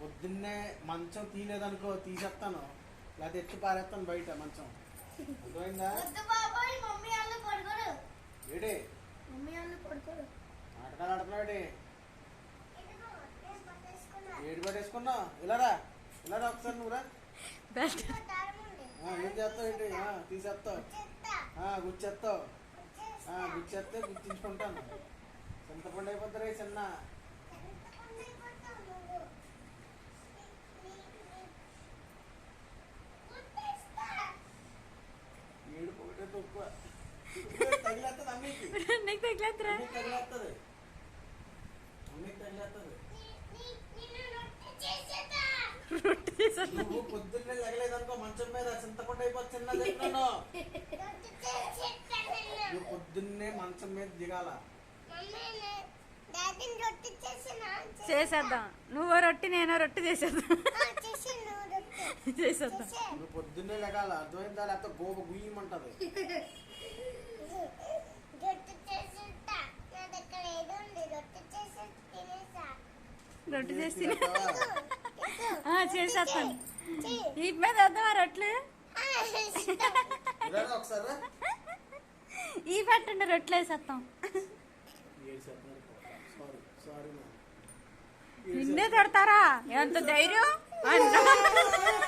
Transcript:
పొద్దున్నే మంచం తీయలేదనుకో తీసేస్తాను లేకపోతే ఎత్తి పారేస్తాను బయట మంచం. అర్థమైందా? ఏడే? నాటకాలు ఆడుతున్నావు ఏడు? పట్టేసుకున్నావు? ఇలా రా ఇలా రా ఒకసారి నువ్వు రా. బెస్ట్ ఆ, ఏం చేస్తావు ఏంటి? ఆ, తీసేస్తావు ఆ, గుచ్చేస్తావు ఆ, గుచ్చేస్తే. గుర్తించుకుంటాను చింతపండు అయిపోతారే చిన్న. నువ్వు పొద్దున్నే లగలేదనుకో మంచం మీద చింతపండు అయిపోతుంది చిన్న చెప్తున్నాను నువ్వు పొద్దున్నే మంచం మీద దిగాల. చేసేద్దాం. నువ్వు రొట్టె నేను రొట్టె చేసేద్దాం. చేసేద్దాం. లెగాల అర్థమైందా లేకపోతే గోప గుయ్యమంటది. రొట్టె చేసి చేసేస్తాను ఈ రొట్టెలు? పెట్టండి రొట్టెలు వేసేస్తాం నిన్నే తిడతారా? ఎంత ధైర్యం? అన్నా